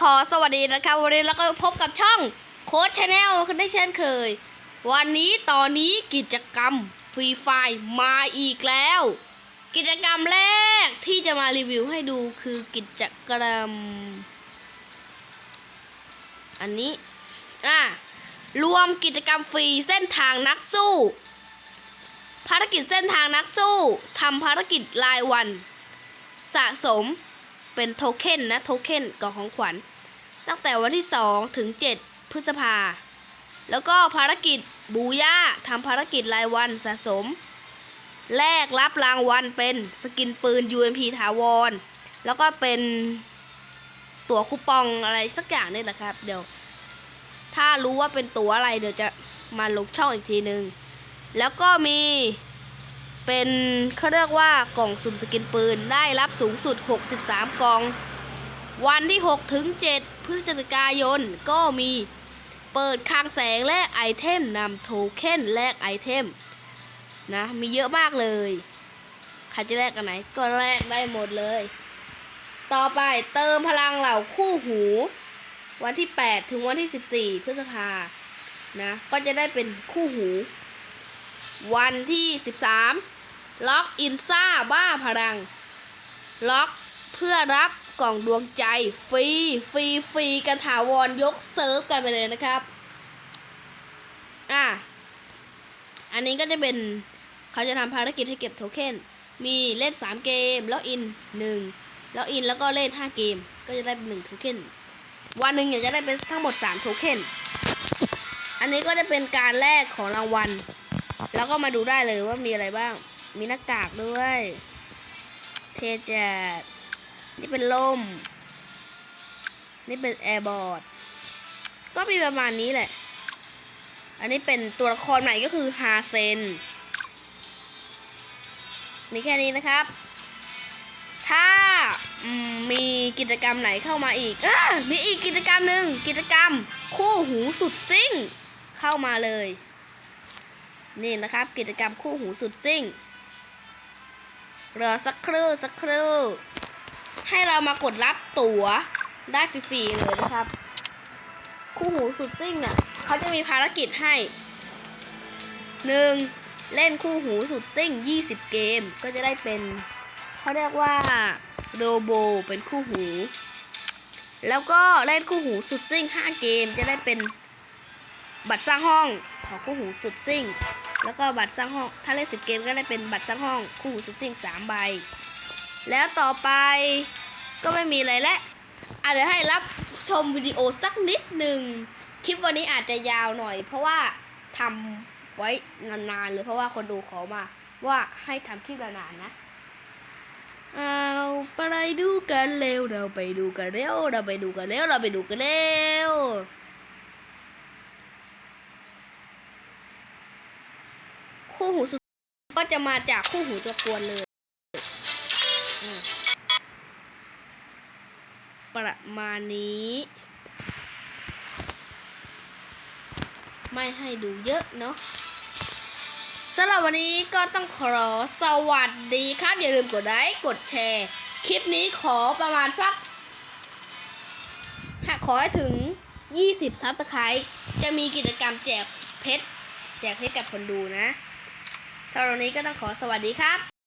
ขอสวัสดีนะครับวันนี้เราก็พบกับช่องโค้ชชาแนลคุณได้เช่นเคย วันนี้ตอนนี้กิจกรรมฟรีไฟมาอีกแล้ว กิจกรรมแรกที่จะมารีวิวให้ดูคือกิจกรรม อันนี้อะรวมกิจกรรมฟรีเส้นทางนักสู้ ภารกิจเส้นทางนักสู้ทำภารกิจรายวัน สะสม เป็นโทเค็นนะโทเค็นกล่องของขวัญ ตั้งแต่วันที่ 2 ถึง 7 พฤษภา แล้วก็ภารกิจบูย่าทำภารกิจรายวันสะสม แลกรับรางวัลเป็นสกินปืน UMP ถาวร แล้วก็เป็นตั๋วคูปองอะไรสักอย่างนี่แหละครับ เดี๋ยว ถ้ารู้ว่าเป็นตั๋วอะไรเดี๋ยวจะมาลงช่องอีกทีนึง แล้วก็มี เป็นเขาเรียกว่ากล่องสุ่มสกินปืนได้รับสูงสุด 63 กล่อง วันที่ 6 ถึง 7 พฤศจิกายนก็มีเปิดคลังแสงและไอเทมนำโทเค็นแลกไอเทมนะมีเยอะมากเลยใครจะแลกกันไหน ก็แลกได้หมดเลย ต่อไปเติมพลังเหล่าคู่หู วันที่ 8 ถึงวันที่ 14 พฤษภานะ ก็จะได้เป็นคู่หู วันที่ 13 ล็อกอินซ่าบ้าพลัง ล็อกเพื่อรับกล่องดวงใจ ฟรี ฟรี ฟรี กันถาวรยกเซิร์ฟกันไปเลยนะครับ อะ อันนี้ก็จะเป็นเขาจะทำภารกิจให้เก็บโทเค็น มีเล่น 3 เกม ล็อกอิน 1 ล็อกอินแล้วก็เล่น 5 เกม ก็จะได้เป็น1โทเค็น วันหนึ่งเนี่ยจะได้เป็นทั้งหมด 3 โทเค็น อันนี้ก็จะเป็นการแลกของรางวัล แล้วก็มาดูได้เลยว่ามีอะไรบ้าง มีหน้ากากด้วย เทจดนี่เป็นล่ม นี่เป็นแอร์บอร์ด ก็มีประมาณนี้แหละ อันนี้เป็นตัวละครใหม่ก็คือฮาเซน มีแค่นี้นะครับ ถ้ามีกิจกรรมไหนเข้ามาอีกอมีอีกกิจกรรมหนึ่งกิจกรรม คู่หูสุดซิ่ง เข้ามาเลย นี่นะครับ กิจกรรมคู่หูสุดซิ่งรอสักครู่สักครู่ให้เรามากดรับตั๋วได้ฟรีๆเลยนะครับ คู่หูสุดซิ่งเนี่ยเขาจะมีภารกิจให้หนึ่งเล่นคู่หูสุดซิ่ง 20 เกมก็จะได้เป็นเขาเรียกว่าโดโบเป็นคู่หู แล้วก็เล่นคู่หูสุดซิ่ง 5 เกมจะได้เป็น บัตรสร้างห้องของคู่หูสุดซิ่ง แล้วก็บัตรสร้างห้อง ถ้าเล่น10เกมก็ได้เป็นบัตรสร้างห้องคู่หูสุดซิ่ง3ใบ แล้วต่อไปก็ไม่มีอะไรแล้วอาจจะเดี๋ยวให้รับชมวิดีโอสักนิดหนึ่งคลิปวันนี้อาจจะยาวหน่อย เพราะว่าทำไว้นานๆเลยเพราะว่าคนดูขอมาว่าให้ทำคลิปนานๆนะเอาไปดูกันเร็วเราไปดูกันเร็วเราไปดูกันเร็วเราไปดูกันเร็ว คู่หูสุดก็จะมาจากคู่หูตัวกวนเลย ประมาณนี้ ไม่ให้ดูเยอะเนาะสำหรับวันนี้ก็ต้องขอสวัสดีครับ อย่าลืมกดไลค์กดแชร์ คลิปนี้ขอประมาณสักหากขอให้ถึง 20 ซับสไครต์จะมีกิจกรรมแจกเพชร แจกเพชรกับคนดูนะ สำหรับวันนี้ก็ต้องขอสวัสดีครับ